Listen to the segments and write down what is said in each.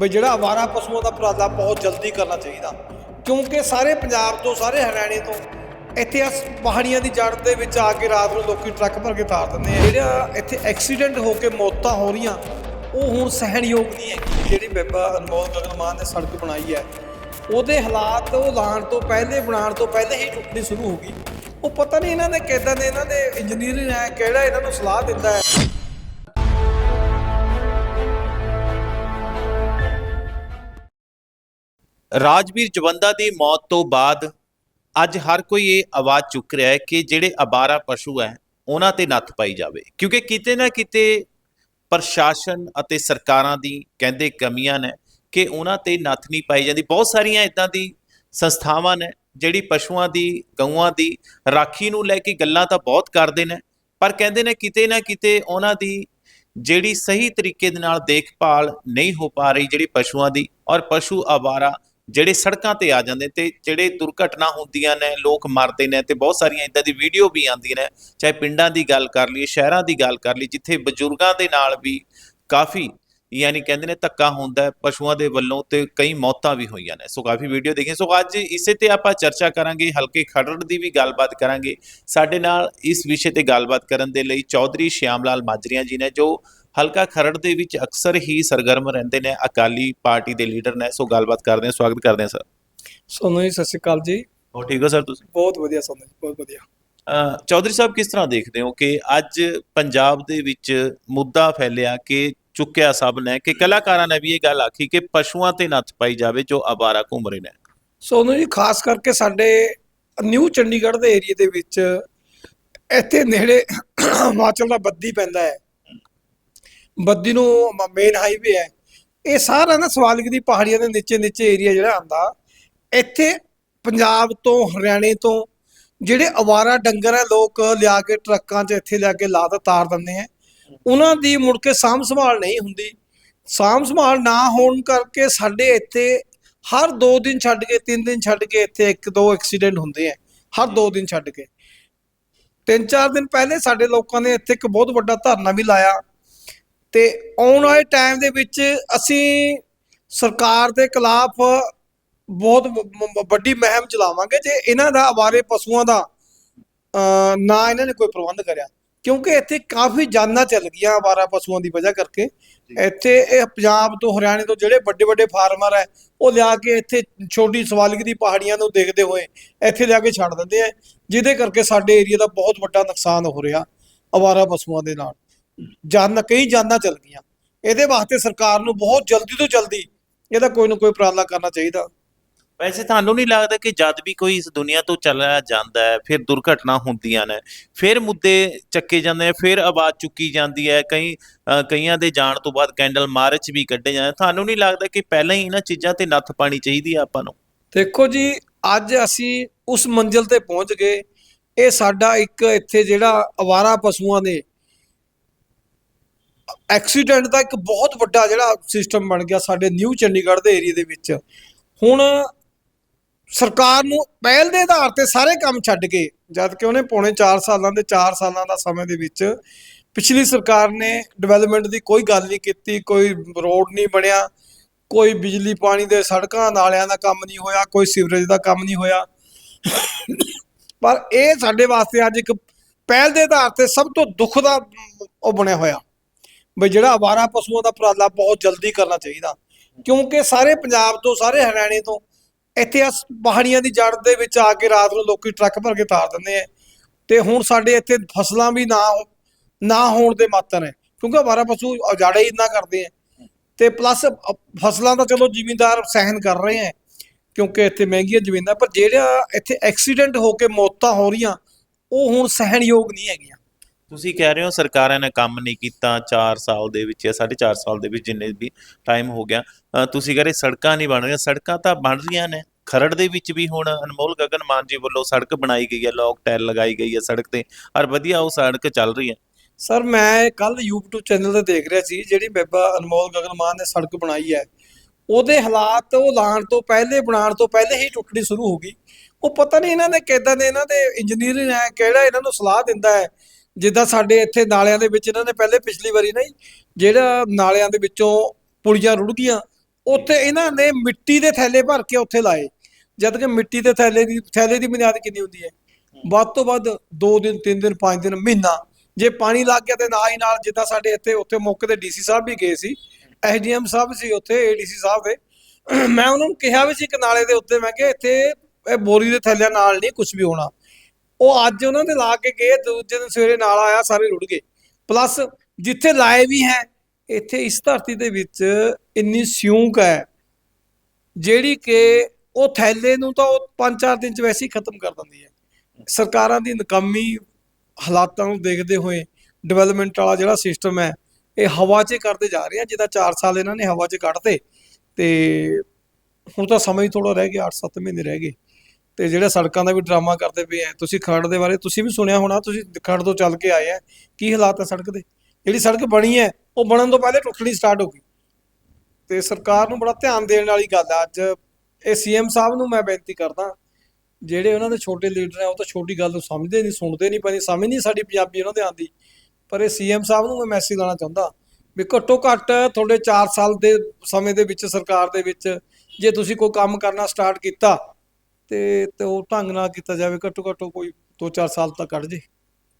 ਵੀ ਜਿਹੜਾ ਆਵਾਰਾ ਪਸ਼ੂਆਂ ਦਾ ਉਪਰਾਲਾ ਬਹੁਤ ਜਲਦੀ ਕਰਨਾ ਚਾਹੀਦਾ। ਕਿਉਂਕਿ ਸਾਰੇ ਪੰਜਾਬ ਤੋਂ, ਸਾਰੇ ਹਰਿਆਣੇ ਤੋਂ ਇੱਥੇ ਇਸ ਪਹਾੜੀਆਂ ਦੀ ਜੜ ਦੇ ਵਿੱਚ ਆ ਕੇ ਰਾਤ ਨੂੰ ਲੋਕੀ ਟਰੱਕ ਭਰ ਕੇ ਤਾਰ ਦਿੰਦੇ ਆ। ਜਿਹੜਾ ਇੱਥੇ ਐਕਸੀਡੈਂਟ ਹੋ ਕੇ ਮੌਤਾਂ ਹੋ ਰਹੀਆਂ, ਉਹ ਹੁਣ ਸਹਿਣਯੋਗ ਨਹੀਂ ਹੈ ਜਿਹੜੀ ਬੇਬਾ ਅਨਮੋਲ ਗਗਨ ਮਾਨ ਨੇ ਸੜਕ ਬਣਾਈ ਹੈ, ਉਹਦੇ ਹਾਲਾਤ ਉਹ ਲਾਣ ਤੋਂ ਪਹਿਲੇ, ਬਣਾਉਣ ਤੋਂ ਪਹਿਲੇ ਹੀ ਟੁੱਟਣੀ ਸ਼ੁਰੂ ਹੋ ਗਈ। ਉਹ ਪਤਾ ਨਹੀਂ ਇਹਨਾਂ ਦੇ ਕਿੱਦਾਂ ਦੇ, ਇਹਨਾਂ ਦੇ ਇੰਜੀਨੀਅਰ ਹੈ ਕਿਹੜਾ ਇਹਨਾਂ ਨੂੰ ਸਲਾਹ ਦਿੰਦਾ ਹੈ। ਰਾਜਵੀਰ ਜਵੰਦਾ ਦੀ ਮੌਤ ਤੋਂ ਬਾਅਦ ਅੱਜ ਹਰ ਕੋਈ ਇਹ ਆਵਾਜ਼ ਚੁੱਕ ਰਿਹਾ ਹੈ ਕਿ ਜਿਹੜੇ ਅਬਾਰਾ ਪਸ਼ੂ ਹੈ, ਉਹਨਾਂ ਤੇ ਨੱਥ ਪਾਈ ਜਾਵੇ। ਕਿਉਂਕਿ ਕਿਤੇ ਨਾ ਕਿਤੇ ਪ੍ਰਸ਼ਾਸਨ ਅਤੇ ਸਰਕਾਰਾਂ ਦੀ ਕਹਿੰਦੇ ਕਮੀਆਂ ਨੇ ਕਿ ਉਹਨਾਂ ਤੇ ਨੱਥ ਨਹੀਂ ਪਾਈ ਜਾਂਦੀ। ਬਹੁਤ ਸਾਰੀਆਂ ਇਦਾਂ ਦੀ ਸੰਸਥਾਵਾਂ ਨੇ ਜਿਹੜੀ ਪਸ਼ੂਆਂ ਦੀ, ਗਊਆਂ ਦੀ ਰਾਖੀ ਨੂੰ ਲੈ ਕੇ ਗੱਲਾਂ ਤਾਂ ਬਹੁਤ ਕਰਦੇ ਨੇ, ਪਰ ਕਹਿੰਦੇ ਨੇ ਕਿਤੇ ਨਾ ਕਿਤੇ ਉਹਨਾਂ ਦੀ ਜਿਹੜੀ ਸਹੀ ਤਰੀਕੇ ਦੇ ਨਾਲ ਦੇਖਭਾਲ ਨਹੀਂ ਹੋ ਪਾ ਰਹੀ ਜਿਹੜੀ ਪਸ਼ੂਆਂ ਦੀ, ਔਰ ਪਸ਼ੂ ਆਵਾਰਾ ਜਿਹੜੇ ਸੜਕਾਂ ਤੇ ਆ ਜਾਂਦੇ ਤੇ ਜਿਹੜੇ ਦੁਰਘਟਨਾ ਹੁੰਦੀਆਂ ਨੇ, ਲੋਕ ਮਰਦੇ ਨੇ ਤੇ ਬਹੁਤ ਸਾਰੀਆਂ ਇਦਾਂ ਦੀ ਵੀਡੀਓ ਵੀ ਆਉਂਦੀਆਂ ਨੇ, ਚਾਹੇ ਪਿੰਡਾਂ ਦੀ ਗੱਲ ਕਰ ਲਈਏ, ਸ਼ਹਿਰਾਂ ਦੀ ਗੱਲ ਕਰ ਲਈ ਜਿੱਥੇ ਬਜ਼ੁਰਗਾਂ ਦੇ ਨਾਲ ਵੀ ਕਾਫੀ ਯਾਨੀ ਕਹਿੰਦੇ ਨੇ ਧੱਕਾ ਹੁੰਦਾ ਹੈ, ਪਸ਼ੂਆਂ ਦੇ ਵੱਲੋਂ ਤੇ ਕਈ ਮੌਤਾਂ ਵੀ ਹੋਈਆਂ ਨੇ। ਸੋ ਕਾਫੀ ਵੀਡੀਓ ਦੇਖੀਆਂ ਸੋ ਅੱਜ ਇਸੇ ਤੇ ਆਪਾਂ ਚਰਚਾ ਕਰਾਂਗੇ, ਹਲਕੇ ਖਰੜ ਦੀ ਵੀ ਗੱਲਬਾਤ ਕਰਾਂਗੇ। ਸਾਡੇ ਨਾਲ ਇਸ ਵਿਸ਼ੇ ਤੇ ਗੱਲਬਾਤ ਕਰਨ ਦੇ ਲਈ ਚੌਧਰੀ ਸ਼ਿਆਮ ਲਾਲ ਮਾਜਰੀਆ ਜੀ ਨੇ, ਜੋ ਹਲਕਾ ਖਰੜ ਦੇ ਵਿੱਚ ਅਕਸਰ ਹੀ ਸਰਗਰਮ ਰਹਿੰਦੇ ਨੇ ਅਕਾਲੀ ਪਾਰਟੀ ਦੇ ਲੀਡਰ ਨੇ। ਸੋ ਗੱਲਬਾਤ ਕਰਦੇ ਹਾਂ ਸਵਾਗਤ ਕਰਦੇ ਹਾਂ ਸਰ। ਸੋਨੂੰ ਜੀ ਸਤਿ ਸ਼੍ਰੀ ਅਕਾਲ ਜੀ। ਹੋ ਠੀਕ ਹੋ ਸਰ ਤੁਸੀਂ? ਬਹੁਤ ਵਧੀਆ ਸੋਨੂੰ ਜੀ ਬਹੁਤ ਵਧੀਆ। ਚੌਧਰੀ ਸਾਹਿਬ ਕਿਸ ਤਰ੍ਹਾਂ ਦੇਖਦੇ ਹੋ ਕਿ ਅੱਜ ਪੰਜਾਬ ਦੇ ਵਿੱਚ ਮੁੱਦਾ ਫੈਲਿਆ ਕਿ ਚੁੱਕਿਆ ਸਭ ਨੇ ਕਿ ਕਲਾਕਾਰਾਂ ਨੇ ਵੀ ਇਹ ਗੱਲ ਆਖੀ ਕਿ ਪਸ਼ੂਆਂ ਤੇ ਨੱਥ ਪਾਈ ਜਾਵੇ ਜੋ ਆਵਾਰਾ ਘੁੰਮ ਰਹੇ ਨੇ? ਸੋਨੂੰ ਜੀ ਖਾਸ ਕਰਕੇ ਸਾਡੇ ਨਿਊ ਚੰਡੀਗੜ੍ਹ ਦੇ ਏਰੀਆ ਦੇ ਵਿੱਚ ਇੱਥੇ ਨੇੜੇ ਹਿਮਾਚਲ ਦਾ ਬੱਦੀ ਪੈਂਦਾ ਹੈ। ਬੱਦੀ ਨੂੰ ਮੇਨ ਹਾਈਵੇ ਹੈ। ਇਹ ਸਾਰਾ ਨਾ ਸਵਾਲਕ ਦੀ ਪਹਾੜੀਆਂ ਦੇ ਨੀਚੇ ਨੀਚੇ ਏਰੀਆ ਜਿਹੜਾ ਆਂਦਾ ਇੱਥੇ ਪੰਜਾਬ ਤੋਂ, ਹਰਿਆਣੇ ਤੋਂ ਜਿਹੜੇ ਅਵਾਰਾ ਡੰਗਰ ਹੈ, ਲੋਕ ਲਿਆ ਕੇ ਟਰੱਕਾਂ 'ਚ ਇੱਥੇ ਲਿਆ ਕੇ ਲਾ ਤਾ ਤਾਰ ਦਿੰਦੇ ਆ ਉਹਨਾਂ ਦੀ ਮੁੜ ਕੇ ਸਾਂਭ ਸੰਭਾਲ ਨਹੀਂ ਹੁੰਦੀ। ਸਾਂਭ ਸੰਭਾਲ ਨਾ ਹੋਣ ਕਰਕੇ ਸਾਡੇ ਇੱਥੇ ਹਰ 2 ਦਿਨ ਛੱਡ ਕੇ 3 ਦਿਨ ਛੱਡ ਕੇ ਇੱਥੇ ਇੱਕ ਦੋ ਐਕਸੀਡੈਂਟ ਹੁੰਦੇ ਆ ਹਰ 2 ਦਿਨ ਛੱਡ ਕੇ। ਤਿੰਨ ਚਾਰ ਦਿਨ ਪਹਿਲੇ ਸਾਡੇ ਲੋਕਾਂ ਨੇ ਇੱਥੇ ਇੱਕ ਬਹੁਤ ਵੱਡਾ ਧਰਨਾ ਵੀ ਲਾਇਆ। ਤੇ ਆਉਣ ਵਾਲੇ ਟਾਈਮ ਦੇ ਵਿੱਚ ਅਸੀਂ ਸਰਕਾਰ ਦੇ ਖਿਲਾਫ ਬਹੁਤ ਵੱਡੀ ਮੁਹਿੰਮ ਚਲਾਵਾਂਗੇ ਜੇ ਇਹਨਾਂ ਦਾ ਆਵਾਰੇ ਪਸ਼ੂਆਂ ਦਾ ਨਾ ਇਹਨਾਂ ਨੇ ਕੋਈ ਪ੍ਰਬੰਧ ਕਰਿਆ। ਕਿਉਂਕਿ ਇੱਥੇ ਕਾਫੀ ਜਾਨਾਂ ਚੱਲ ਗਈਆਂ ਆਵਾਰਾ ਪਸ਼ੂਆਂ ਦੀ ਵਜ੍ਹਾ ਕਰਕੇ। ਇੱਥੇ ਇਹ ਪੰਜਾਬ ਤੋਂ ਹਰਿਆਣੇ ਤੋਂ ਜਿਹੜੇ ਵੱਡੇ ਵੱਡੇ ਫਾਰਮਰ ਹੈ ਉਹ ਲਿਆ ਕੇ ਇੱਥੇ ਛੋਟੀ ਸਵਾਲਿਕ ਦੀ ਪਹਾੜੀਆਂ ਨੂੰ ਦੇਖਦੇ ਹੋਏ ਇੱਥੇ ਲਿਆ ਕੇ ਛੱਡ ਦਿੰਦੇ ਆ। ਜਿਹਦੇ ਕਰਕੇ ਸਾਡੇ ਏਰੀਆ ਦਾ ਬਹੁਤ ਵੱਡਾ ਨੁਕਸਾਨ ਹੋ ਰਿਹਾ ਆਵਾਰਾ ਪਸ਼ੂਆਂ ਦੇ ਨਾਲ। ਜਾਨਾਂ ਕਈ ਜਾਨਾਂ ਚੱਲ ਗਈਆਂ। ਇਹਦੇ ਵਾਸਤੇ ਸਰਕਾਰ ਨੂੰ ਬਹੁਤ ਜਲਦੀ ਤੋਂ ਜਲਦੀ ਇਹਦਾ ਕੋਈ ਨਾ ਕੋਈ ਉਪਰਾਲਾ ਕਰਨਾ ਚਾਹੀਦਾ। ਵੈਸੇ ਤੁਹਾਨੂੰ ਨਹੀਂ ਲੱਗਦਾ ਕਿ ਜਦ ਵੀ ਕੋਈ ਇਸ ਦੁਨੀਆ ਤੋਂ ਚਲਿਆ ਜਾਂਦਾ ਹੈ ਫਿਰ ਦੁਰਘਟਨਾ ਹੁੰਦੀਆਂ ਨੇ ਫਿਰ ਮੁੱਦੇ ਚੱਕੇ ਜਾਂਦੇ ਨੇ ਫਿਰ ਆਵਾਜ਼ ਚੁੱਕੀ ਜਾਂਦੀ ਹੈ ਕਈ ਕਈਆਂ ਦੇ ਜਾਣ ਤੋਂ ਬਾਅਦ ਕੈਂਡਲ ਮਾਰਚ ਵੀ ਕੱਢੇ ਜਾਂਦੇ ਤੁਹਾਨੂੰ ਨਹੀਂ ਲੱਗਦਾ ਕਿ ਪਹਿਲਾਂ ਹੀ ਇਹਨਾਂ ਚੀਜ਼ਾਂ ਤੇ ਨੱਥ ਪਾਣੀ ਚਾਹੀਦੀ ਹੈ ਆਪਾਂ ਨੂੰ? ਦੇਖੋ ਜੀ ਅੱਜ ਅਸੀਂ ਉਸ ਮੰਜ਼ਿਲ ਤੇ ਪਹੁੰਚ ਗਏ। ਇਹ ਸਾਡਾ ਇੱਕ ਇੱਥੇ ਜਿਹੜਾ ਅਵਾਰਾ ਪਸ਼ੂਆਂ ਦੇ ਐਕਸੀਡੈਂਟ ਦਾ ਇੱਕ ਬਹੁਤ ਵੱਡਾ ਜਿਹੜਾ ਸਿਸਟਮ ਬਣ ਗਿਆ ਸਾਡੇ ਨਿਊ ਚੰਡੀਗੜ੍ਹ ਦੇ ਏਰੀਆ ਦੇ ਵਿੱਚ। ਹੁਣ ਸਰਕਾਰ ਨੂੰ ਪਹਿਲ ਦੇ ਆਧਾਰ ਤੇ ਸਾਰੇ ਕੰਮ ਛੱਡ ਕੇ, ਜਦ ਕਿ ਉਹਨੇ ਪੌਣੇ 4 ਸਾਲਾਂ ਦੇ 4 ਸਾਲਾਂ ਦਾ ਸਮੇਂ ਦੇ ਵਿੱਚ ਪਿਛਲੀ ਸਰਕਾਰ ਨੇ ਡਿਵੈਲਪਮੈਂਟ ਦੀ ਕੋਈ ਗੱਲ ਨਹੀਂ ਕੀਤੀ, ਕੋਈ ਰੋਡ ਨਹੀਂ ਬਣਿਆ, ਕੋਈ ਬਿਜਲੀ ਪਾਣੀ ਦੇ ਸੜਕਾਂ ਨਾਲਿਆਂ ਦਾ ਕੰਮ ਨਹੀਂ ਹੋਇਆ, ਕੋਈ ਸੀਵਰੇਜ ਦਾ ਕੰਮ ਨਹੀਂ ਹੋਇਆ। ਪਰ ਇਹ ਸਾਡੇ ਵਾਸਤੇ ਅੱਜ ਇੱਕ ਪਹਿਲ ਦੇ ਆਧਾਰ ਤੇ ਸਭ ਤੋਂ ਦੁੱਖ ਦਾ ਉਹ ਬਣਿਆ ਹੋਇਆ। ਬਈ ਜਿਹੜਾ ਆਵਾਰਾ ਪਸ਼ੂਆਂ ਦਾ ਉਪਰਾਲਾ ਬਹੁਤ ਜਲਦੀ ਕਰਨਾ ਚਾਹੀਦਾ। ਕਿਉਂਕਿ ਸਾਰੇ ਪੰਜਾਬ ਤੋਂ, ਸਾਰੇ ਹਰਿਆਣੇ ਤੋਂ ਇੱਥੇ ਇਸ ਪਹਾੜੀਆਂ ਦੀ ਜੜ ਦੇ ਵਿੱਚ ਆ ਕੇ ਰਾਤ ਨੂੰ ਲੋਕੀ ਟਰੱਕ ਭਰ ਕੇ ਤਾਰ ਦਿੰਦੇ ਆ। ਤੇ ਹੁਣ ਸਾਡੇ ਇੱਥੇ ਫਸਲਾਂ ਵੀ ਨਾ ਨਾ ਹੋਣ ਦੇ ਮਾਤਰ ਹੈ। ਕਿਉਂਕਿ ਆਵਾਰਾ ਪਸ਼ੂ ਉਜਾੜਾ ਹੀ ਇੰਨਾ ਕਰਦੇ ਆ। ਤੇ ਪਲੱਸ ਫਸਲਾਂ ਦਾ ਚਲੋ ਜ਼ਿਮੀਂਦਾਰ ਸਹਿਨ ਕਰ ਰਹੇ ਆ, ਕਿਉਂਕਿ ਇੱਥੇ ਮਹਿੰਗੀਆਂ ਜ਼ਮੀਨਾਂ, ਪਰ ਜਿਹੜਾ ਇੱਥੇ ਐਕਸੀਡੈਂਟ ਹੋ ਕੇ ਮੌਤਾਂ ਹੋ ਰਹੀਆਂ, ਉਹ ਹੁਣ ਸਹਿਣਯੋਗ ਨਹੀਂ ਹੈਗੀਆਂ। ਤੁਸੀਂ ਕਹਿ ਰਹੇ ਹੋ ਸਰਕਾਰਾਂ ਨੇ ਕੰਮ ਨਹੀਂ ਕੀਤਾ 4 ਸਾਲ ਦੇ ਵਿੱਚ ਜਾਂ 4.5 ਸਾਲ ਦੇ ਵਿੱਚ ਜਿੰਨੇ ਵੀ ਟਾਈਮ ਹੋ ਗਿਆ ਤੁਸੀਂ ਕਹ ਰਹੇ ਸੜਕਾਂ ਨਹੀਂ ਬਣ ਰਹੀਆਂ, ਸੜਕਾਂ ਤਾਂ ਬਣ ਰਹੀਆਂ ਨੇ। ਖਰੜ ਦੇ ਵਿੱਚ ਵੀ ਹੁਣ ਅਨਮੋਲ ਗਗਨ ਮਾਨ ਜੀ ਵੱਲੋਂ ਸੜਕ ਬਣਾਈ ਗਈ ਹੈ, ਲੌਕ ਟੈਲ ਲਗਾਈ ਗਈ ਹੈ ਸੜਕ ਤੇ, ਔਰ ਵਧੀਆ ਉਹ ਸੜਕ ਚੱਲ ਰਹੀ ਹੈ। ਸਰ, ਮੈਂ ਕੱਲ YouTube ਚੈਨਲ ਤੇ ਦੇਖ ਰਿਹਾ ਸੀ, ਜਿਹੜੀ ਬੇਬਾ ਅਨਮੋਲ ਗਗਨ ਮਾਨ ਨੇ ਸੜਕ ਬਣਾਈ ਹੈ, ਉਹਦੇ ਹਾਲਾਤ ਉਹ ਲਾਣ ਤੋਂ ਪਹਿਲੇ, ਬਣਾਉਣ ਤੋਂ ਪਹਿਲੇ ਹੀ ਟੁੱਟਣੀ ਸ਼ੁਰੂ ਹੋ ਗਈ। ਉਹ ਪਤਾ ਨਹੀਂ ਇਹਨਾਂ ਨੇ ਕਿੱਦਾਂ ਦੇ ਇਹਨਾਂ ਦੇ ਇੰਜੀਨੀਅਰ ਹੈ ਕਿਹੜਾ ਇਹਨਾਂ ਨੂੰ ਸਲਾਹ ਦਿੰਦਾ ਹੈ ਜਿੱਦਾਂ ਸਾਡੇ ਇੱਥੇ ਨਾਲਿਆਂ ਦੇ ਵਿੱਚ ਇਹਨਾਂ ਨੇ ਪਹਿਲੇ ਪਿਛਲੀ ਵਾਰੀ ਨਹੀਂ ਜਿਹੜਾ ਨਾਲਿਆਂ ਦੇ ਵਿੱਚੋਂ ਪੁਲੀਆਂ ਰੁੜ ਗਈਆਂ ਉੱਥੇ ਇਹਨਾਂ ਨੇ ਮਿੱਟੀ ਦੇ ਥੈਲੇ ਭਰ ਕੇ ਉੱਥੇ ਲਾਏ। ਜਦ ਕਿ ਮਿੱਟੀ ਦੇ ਥੈਲੇ ਦੀ ਥੈਲੇ ਦੀ ਬੁਨਿਆਦ ਕਿੰਨੀ ਹੁੰਦੀ ਹੈ? ਵੱਧ ਤੋਂ ਵੱਧ 2 ਦਿਨ 3 ਦਿਨ 5 ਦਿਨ, ਮਹੀਨਾ। ਜੇ ਪਾਣੀ ਲੱਗ ਗਿਆ ਤੇ ਨਾਲ ਹੀ ਨਾਲ ਜਿੱਦਾਂ ਸਾਡੇ ਇੱਥੇ, ਉੱਥੇ ਮੌਕੇ ਤੇ ਡੀਸੀ ਸਾਹਿਬ ਵੀ ਗਏ ਸੀ, ਐਸਡੀਐਮ ਸਾਹਿਬ ਸੀ ਉੱਥੇ, ਏਡੀਸੀ ਸਾਹਿਬ ਦੇ। ਮੈਂ ਉਹਨਾਂ ਨੂੰ ਕਿਹਾ ਵੀ ਸੀ ਕਿ ਨਾਲੇ ਦੇ ਉੱਤੇ, ਮੈਂ ਕਿਹਾ ਇੱਥੇ ਇਹ ਬੋਰੀ ਦੇ ਥੈਲਿਆਂ ਨਾਲ ਨਹੀਂ ਕੁਝ ਵੀ ਹੋਣਾ। ਉਹ ਅੱਜ ਉਹਨਾਂ ਦੇ ਲਾ ਕੇ ਗਏ, ਦੂਜੇ ਦਿਨ ਸਵੇਰੇ ਨਾਲ ਆਇਆ, ਸਾਰੇ ਰੁੜ ਗਏ। ਪਲੱਸ ਜਿੱਥੇ ਲਾਏ ਵੀ ਹੈ, ਇੱਥੇ ਇਸ ਧਰਤੀ ਦੇ ਵਿੱਚ ਇੰਨੀ ਸਿਉਂਕ ਹੈ, ਜਿਹੜੀ ਕਿ ਉਹ ਥੈਲੇ ਨੂੰ ਤਾਂ ਉਹ 5-4 ਦਿਨ ਚ ਵੈਸੇ ਹੀ ਖਤਮ ਕਰ ਦਿੰਦੀ ਹੈ। ਸਰਕਾਰਾਂ ਦੀ ਨਕਾਮੀ ਹਾਲਾਤਾਂ ਨੂੰ ਦੇਖਦੇ ਹੋਏ ਡਿਵੈਲਪਮੈਂਟ ਵਾਲਾ ਜਿਹੜਾ ਸਿਸਟਮ ਹੈ, ਇਹ ਹਵਾ 'ਚ ਕਰਦੇ ਜਾ ਰਹੇ ਆ, ਜਿਹਦਾ 4 ਸਾਲ ਇਹਨਾਂ ਨੇ ਹਵਾ 'ਚ ਕੱਢਤੇ। ਤੇ ਹੁਣ ਤਾਂ ਸਮਾਂ ਹੀ ਥੋੜਾ ਰਹਿ ਗਿਆ 8-7 ਮਹੀਨੇ ਰਹਿ ਗਏ। ਤੇ ਜਿਹੜਾ ਸੜਕਾਂ ਦਾ ਵੀ ਡਰਾਮਾ ਕਰਦੇ ਪਏ ਆ, ਤੁਸੀਂ ਖਰੜ ਦੇ ਬਾਰੇ ਤੁਸੀਂ ਵੀ ਸੁਣਿਆ ਹੋਣਾ, ਤੁਸੀਂ ਖਰੜ ਤੋਂ ਚੱਲ ਕੇ ਆਏ ਆ, ਕੀ ਹਾਲਾਤ ਹੈ ਸੜਕ ਦੇ? ਜਿਹੜੀ ਸੜਕ ਬਣੀ ਹੈ, ਉਹ ਬਣਨ ਤੋਂ ਪਹਿਲੇ ਟੁੱਟਣੀ ਸਟਾਰਟ ਹੋ ਗਈ। ਤੇ ਸਰਕਾਰ ਨੂੰ ਬੜਾ ਧਿਆਨ ਦੇਣ ਵਾਲੀ ਗੱਲ ਹੈ ਅੱਜ ਇਹ ਸੀਐਮ ਸਾਹਿਬ ਨੂੰ ਮੈਂ ਬੇਨਤੀ ਕਰਦਾ, ਜਿਹੜੇ ਉਹਨਾਂ ਦੇ ਛੋਟੇ ਲੀਡਰ ਆ, ਉਹ ਤਾਂ ਛੋਟੀ ਗੱਲ ਨੂੰ ਸਮਝਦੇ ਨਹੀਂ, ਸੁਣਦੇ ਨਹੀਂ ਪਈ ਸਮਝ ਨਹੀਂ ਸਾਡੀ ਪੰਜਾਬੀ ਉਹਨਾਂ ਦੇ ਆਂਦੀ ਪਰ ਇਹ ਸੀਐਮ ਸਾਹਿਬ ਨੂੰ ਮੈਂ ਮੈਸੇਜ ਲਾਣਾ ਚਾਹੁੰਦਾ, ਵੀ ਘੱਟੋ ਘੱਟ ਤੁਹਾਡੇ 4 ਸਾਲ ਦੇ ਸਮੇਂ ਦੇ ਵਿੱਚ, ਸਰਕਾਰ ਦੇ ਵਿੱਚ, ਜੇ ਤੁਸੀਂ ਕੋਈ ਕੰਮ ਕਰਨਾ ਸਟਾਰਟ ਕੀਤਾ ਤੇ ਤੇ ਉਹ ਢੰਗ ਨਾਲ ਕੀਤਾ ਜਾਵੇ ਘੱਟੋ ਘੱਟ ਕੋਈ 2-4 ਸਾਲ ਤੱਕ ਕੱਢ ਜੇ।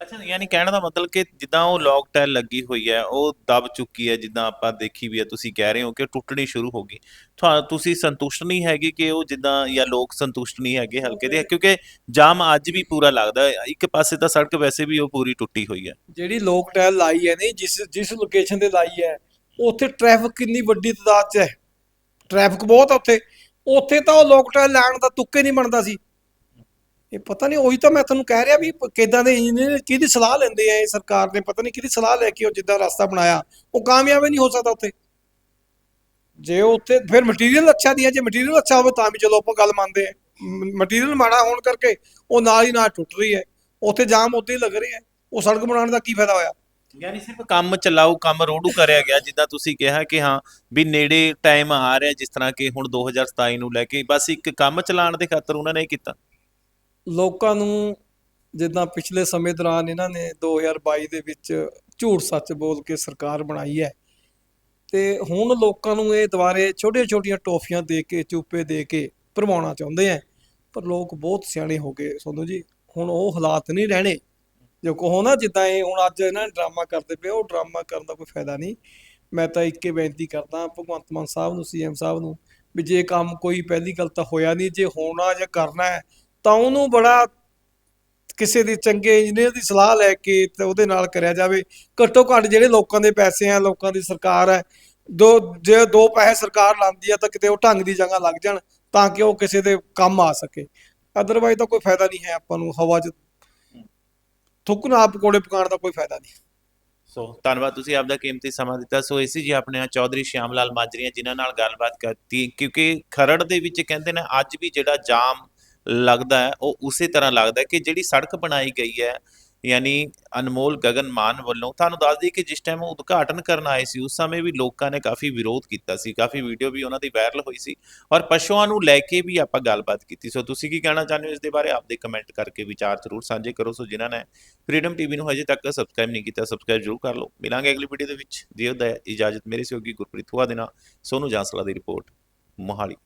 ਅੱਛਾ ਯਾਨੀ ਕਹਿਣ ਦਾ ਮਤਲਬ ਕਿ ਜਿੱਦਾਂ ਉਹ ਲੌਕ ਟੈਲ ਲੱਗੀ ਹੋਈ ਹੈ ਉਹ ਦਬ ਚੁੱਕੀ ਹੈ ਜਿੱਦਾਂ ਆਪਾਂ ਦੇਖੀ ਵੀ ਹੈ ਤੁਸੀਂ ਕਹਿ ਰਹੇ ਹੋ ਕਿ ਟੁੱਟਣੀ ਸ਼ੁਰੂ ਹੋ ਗਈ। ਤੁਸੀਂ ਸੰਤੁਸ਼ਟ ਨਹੀਂ ਹੈਗੇ ਕਿ ਉਹ ਜਿੱਦਾਂ ਜਾਂ ਲੋਕ ਸੰਤੁਸ਼ਟ ਨਹੀਂ ਹੈਗੇ ਹਲਕੇ ਦੇ ਕਿਉਂਕਿ ਜਾਮ ਅੱਜ ਵੀ ਪੂਰਾ ਲੱਗਦਾ ਹੈ। ਇੱਕ ਪਾਸੇ ਤਾਂ ਸੜਕ ਵੈਸੇ ਵੀ ਉਹ ਪੂਰੀ ਟੁੱਟੀ ਹੋਈ ਹੈ। ਜਿਹੜੀ ਲੋਕ ਟਾਇਲ ਲਾਈ ਹੈ ਨਹੀਂ ਜਿਸ ਜਿਸ ਲੋਕੇਸ਼ਨ ਤੇ ਲਾਈ ਹੈ ਉੱਥੇ ਟ੍ਰੈਫਿਕ ਕਿੰਨੀ ਵੱਡੀ ਤਾਦਾਦ 'ਚ ਹੈ। ਟ੍ਰੈਫਿਕ ਬਹੁਤ ਆ ਉੱਥੇ। ਉੱਥੇ ਤਾਂ ਉਹ ਲੋਕ ਟਾਇਲ ਲੈਣ ਦਾ ਤੁੱਕੇ ਨਹੀਂ ਬਣਦਾ ਸੀ। ਇਹ ਪਤਾ ਨਹੀਂ, ਉਹੀ ਤਾਂ ਮੈਂ ਤੁਹਾਨੂੰ ਕਹਿ ਰਿਹਾ ਵੀ ਕਿਦਾਂ ਦੇ ਇੰਜੀਨੀਅਰ ਕਿਹਦੀ ਸਲਾਹ ਲੈਂਦੇ ਆ ਇਹ ਸਰਕਾਰ ਨੇ, ਪਤਾ ਨਹੀਂ ਕਿਹਦੀ ਸਲਾਹ ਲੈ ਕੇ ਉਹ ਜਿੱਦਾਂ ਰਸਤਾ ਬਣਾਇਆ। ਉਹ ਕਾਮਯਾਬ ਹੀ ਨਹੀਂ ਹੋ ਸਕਦਾ ਉੱਥੇ। ਜੇ ਉੱਥੇ ਫਿਰ ਮਟੀਰੀਅਲ ਅੱਛਾ ਦੀ ਹੈ ਜੇ ਮਟੀਰੀਅਲ ਅੱਛਾ ਹੋਵੇ ਤਾਂ ਵੀ ਚਲੋ ਆਪਾਂ ਗੱਲ ਮੰਨਦੇ ਆ। ਮਟੀਰੀਅਲ ਮਾੜਾ ਹੋਣ ਕਰਕੇ ਉਹ ਨਾਲ ਹੀ ਨਾਲ ਟੁੱਟ ਰਹੀ ਹੈ। ਉੱਥੇ ਜਾਮ ਉੱਤੇ ਹੀ ਲੱਗ ਰਿਹਾ। ਹੈ ਉਹ ਸੜਕ ਬਣਾਉਣ ਦਾ ਕੀ ਫਾਇਦਾ ਹੋਇਆ? ਯਾਨੀ ਸਿਰਫ ਕੰਮ ਚਲਾਓ, ਕੰਮ ਰੋਡੂ ਕਰਿਆ ਗਿਆ, ਜਿੱਦਾਂ ਤੁਸੀਂ ਕਿਹਾ ਕਿ ਹਾਂ ਵੀ ਨੇੜੇ ਟਾਈਮ ਆ ਰਿਹਾ ਜਿਸ ਤਰ੍ਹਾਂ ਕਿ ਹੁਣ 2027 ਨੂੰ ਲੈ ਕੇ ਬਸ ਇੱਕ ਕੰਮ ਚਲਾਉਣ ਦੇ ਖਾਤਰ ਉਹਨਾਂ ਨੇ ਇਹ ਕੀਤਾ। ਲੋਕਾਂ ਨੂੰ ਜਿੱਦਾਂ ਪਿਛਲੇ ਸਮੇਂ ਦੌਰਾਨ ਇਹਨਾਂ ਨੇ 2022 ਦੇ ਵਿੱਚ ਝੂਠ ਸੱਚ ਬੋਲ ਕੇ ਸਰਕਾਰ ਬਣਾਈ ਹੈ ਤੇ ਹੁਣ ਲੋਕਾਂ ਨੂੰ ਇਹ ਦੁਬਾਰੇ ਛੋਟੀਆਂ-ਛੋਟੀਆਂ ਟੋਫੀਆਂ ਦੇ ਕੇ, ਚੂਪੇ ਦੇ ਕੇ ਭਰਵਾਉਣਾ ਚਾਹੁੰਦੇ ਆ ਪਰ ਲੋਕ ਬਹੁਤ ਸਿਆਣੇ ਹੋ ਗਏ ਸੋਨੂੰ ਜੀ, ਹੁਣ ਉਹ ਹਾਲਾਤ ਨਹੀਂ ਰਹਿਣੇ। ਜੋ ਕਹੋ ਨਾ ਜਿੱਦਾਂ ਇਹ ਹੁਣ ਅੱਜ ਇਹਨਾਂ ਨੇ ਡਰਾਮਾ ਕਰਦੇ ਪਏ ਉਹ ਡਰਾਮਾ ਕਰਨ ਦਾ ਕੋਈ ਫਾਇਦਾ ਨਹੀਂ। ਮੈਂ ਤਾਂ ਇੱਕੇ ਬੇਨਤੀ ਕਰਦਾ ਭਗਵੰਤ ਮਾਨ ਸਾਹਿਬ ਨੂੰ ਸੀਐਮ ਸਾਹਿਬ ਨੂੰ, ਵੀ ਜੇ ਕੰਮ ਕੋਈ ਪਹਿਲੀ ਗੱਲ ਤਾਂ ਹੋਇਆ ਨਹੀਂ, ਜੇ ਹੋਣਾ ਜਾਂ ਕਰਨਾ ਹੈ, ਤਾਂ ਉਹਨੂੰ ਬੜਾ ਕਿਸੇ ਦੀ ਚੰਗੇ ਇੰਜੀਨੀਅਰ ਦੀ ਸਲਾਹ ਲੈ ਕੇ ਤੇ ਉਹਦੇ ਨਾਲ ਕਰਿਆ ਜਾਵੇ। ਘੱਟੋ ਘੱਟ ਜਿਹੜੇ ਲੋਕਾਂ ਦੇ ਪੈਸੇ ਆ, ਲੋਕਾਂ ਦੀ ਸਰਕਾਰ ਹੈ, ਦੋ, ਜੇ ਦੋ ਪੈਸੇ ਸਰਕਾਰ ਲਾਉਂਦੀ ਆ ਤਾਂ ਕਿਤੇ ਉਹ ਢੰਗ ਦੀ ਜਗ੍ਹਾ ਲੱਗ ਜਾਣ, ਤਾਂ ਕਿ ਉਹ ਕਿਸੇ ਦੇ ਕੰਮ ਆ ਸਕੇ। ਅਦਰਵਾਈਜ਼ ਤਾਂ ਕੋਈ ਫਾਇਦਾ ਨਹੀਂ ਹੈ ਆਪਾਂ ਨੂੰ, ਹਵਾ 'ਚ ਥੁੱਕਣਾ ਪਕੌੜੇ ਪਕਾਉਣ ਦਾ ਕੋਈ ਫਾਇਦਾ ਨਹੀਂ। ਸੋ ਧੰਨਵਾਦ ਤੁਸੀਂ ਆਪਦਾ ਕੀਮਤੀ ਸਮਾਂ ਦਿੱਤਾ। ਸੋ ਇਸੇ ਜੀ ਆਪਣੇ ਨਾਲ ਚੌਧਰੀ ਸ਼ਿਆਮ ਲਾਲ ਮਾਜਰੀਆ ਜਿਨ੍ਹਾਂ ਨਾਲ ਗੱਲਬਾਤ ਕਰਤੀ, ਕਿਉਂਕਿ ਖਰੜ ਦੇ ਵਿੱਚ ਕਹਿੰਦੇ ਨੇ ਅੱਜ ਵੀ ਜਿਹੜਾ ਜਾਮ ਲੱਗਦਾ ਹੈ, ਉਹ ਉਸੇ ਤਰ੍ਹਾਂ ਲੱਗਦਾ ਕਿ ਜਿਹੜੀ ਸੜਕ ਬਣਾਈ ਗਈ ਹੈ ਯਾਨੀ ਅਨਮੋਲ ਗਗਨ ਮਾਨ ਵੱਲੋਂ ਤੁਹਾਨੂੰ ਦੱਸ ਦਈਏ ਕਿ ਜਿਸ ਟਾਈਮ ਉਹ ਉਦਘਾਟਨ ਕਰਨ ਆਏ ਸੀ, ਉਸ ਸਮੇਂ ਵੀ ਲੋਕਾਂ ਨੇ ਕਾਫੀ ਵਿਰੋਧ ਕੀਤਾ ਸੀ, ਕਾਫੀ ਵੀਡੀਓ ਵੀ ਉਹਨਾਂ ਦੀ ਵਾਇਰਲ ਹੋਈ ਸੀ ਔਰ ਪਸ਼ੂਆਂ ਨੂੰ ਲੈ ਕੇ ਵੀ ਆਪਾਂ ਗੱਲਬਾਤ ਕੀਤੀ। ਸੋ ਤੁਸੀਂ ਕੀ ਕਹਿਣਾ ਚਾਹੁੰਦੇ ਹੋ ਇਸ ਦੇ ਬਾਰੇ? ਆਪਦੇ ਕਮੈਂਟ ਕਰਕੇ ਵਿਚਾਰ ਜ਼ਰੂਰ ਸਾਂਝੇ ਕਰੋ। ਸੋ ਜਿਨ੍ਹਾਂ ਨੇ ਫਰੀडम ਟੀਵੀ ਨੂੰ ਹਜੇ ਤੱਕ ਸਬਸਕ੍ਰਾਈਬ ਨਹੀਂ ਕੀਤਾ ਸਬਸਕ੍ਰਾਈਬ ਜ਼ਰੂਰ ਕਰ ਲਓ। ਮਿਲਾਂਗੇ ਅਗਲੀ ਵੀਡੀਓ ਦੇ ਵਿੱਚ। ਦਿਓ ਦਾ ਇਜਾਜ਼ਤ ਮੇਰੇ ਸਹਿਯੋਗੀ ਗੁਰਪ੍ਰੀਤ ਹੁਆ ਦੇ ਨਾਲ। ਸੋਨੂ ਜਾਂਸਲਾ ਦੀ ਰਿਪੋਰਟ ਮੋਹਾਲੀ।